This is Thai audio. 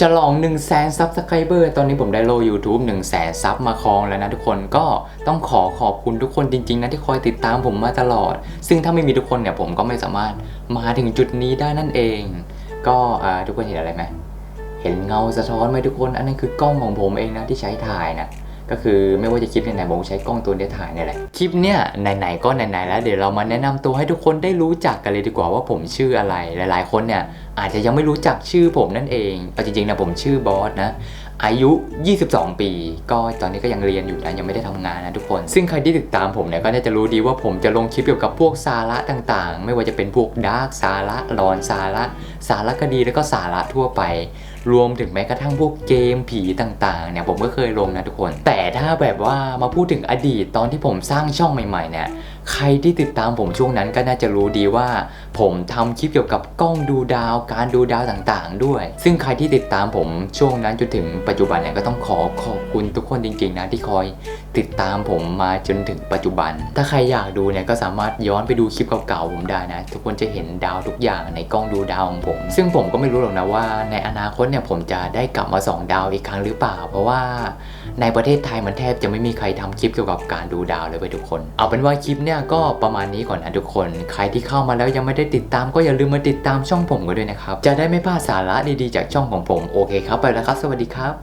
ฉลอง 1 0 0 0 0แสนซับสไครเบอร์ตอนนี้ผมได้โล YouTube 1 0 0 0 0แสนซับมาครองแล้วนะทุกคนก็ต้องขอขอบคุณทุกคนจริงๆนะที่คอยติดตามผมมาตลอด ซึ่งถ้าไม่มีทุกคนเนี่ยผมก็ไม่สามารถมาถึงจุดนี้ได้นั่นเอง ก็อ่าทุกคนเห็นอะไรไหมเห็นเงาสะท้อนไหมทุกคน อันนั้นคือกล้องของผมเองนะที่ใช้ถ่ายนะ ก็คือไม่ว่าจะคลิปไหนๆผมใช้กล้องตัวนี้ถ่ายนี่แหละคลิปเนี้ยไหนๆก็ไหนๆแล้วเดี๋ยวเรามาแนะนำตัวให้ทุกคนได้รู้จักกันเลยดีกว่าว่าผมชื่ออะไรหลายๆ คนเนี่ยอาจจะยังไม่รู้จักชื่อผมนั่นเองแต่จริงๆนะผมชื่อบอสนะอายุ 22 ปี ก็ตอนนี้ก็ยังเรียนอยู่นะ ยังไม่ได้ทำงานนะทุกคน ซึ่งใครที่ติดตามผมเนี่ยก็น่าจะรู้ดีว่าผมจะลงคลิปเกี่ยวกับพวกสาระต่างๆ ไม่ว่าจะเป็นพวกดาร์กสาระหลอนสาระ สารคดีแล้วก็สาระทั่วไป รวมถึงแม้กระทั่งพวกเกมผีต่างๆเนี่ยผมก็เคยลงนะทุกคน แต่ถ้าแบบว่ามาพูดถึงอดีตตอนที่ผมสร้างช่องใหม่ๆเนี่ยใครที่ติดตามผมช่วงนั้นก็น่าจะรู้ดีว่า ผมทำคลิปเกี่ยวกับกล้องดูดาว การดูดาวต่างๆ ด้วย ซึ่งใครที่ติดตามผมช่วงนั้นจนถึงปัจจุบันเนี่ยก็ต้องขอขอบคุณทุกคนจริงๆนะที่คอยติดตามผมมาจนถึงปัจจุบัน ถ้าใครอยากดูเนี่ยก็สามารถย้อนไปดูคลิปเก่าๆผมได้นะ ทุกคนจะเห็นดาวทุกอย่างในกล้องดูดาวของผม ซึ่งผมก็ไม่รู้หรอกนะว่าในอนาคตเนี่ยผมจะได้กลับมาสองดาวอีกครั้งหรือเปล่า เพราะว่าในประเทศไทยมันแทบจะไม่มีใครทำคลิปเกี่ยวกับการดูดาวเลยไปทุกคน เอาเป็นว่าคลิปเนี่ยก็ประมาณนี้ก่อนนะทุกคน ใครที่เข้ามาแล้วยังไม่ได้ติดตามก็อย่าลืมมาติดตามช่องผมกันด้วยนะครับ จะได้ไม่พลาดสาระดีๆจากช่องของผม โอเคครับไปแล้วครับ สวัสดีครับ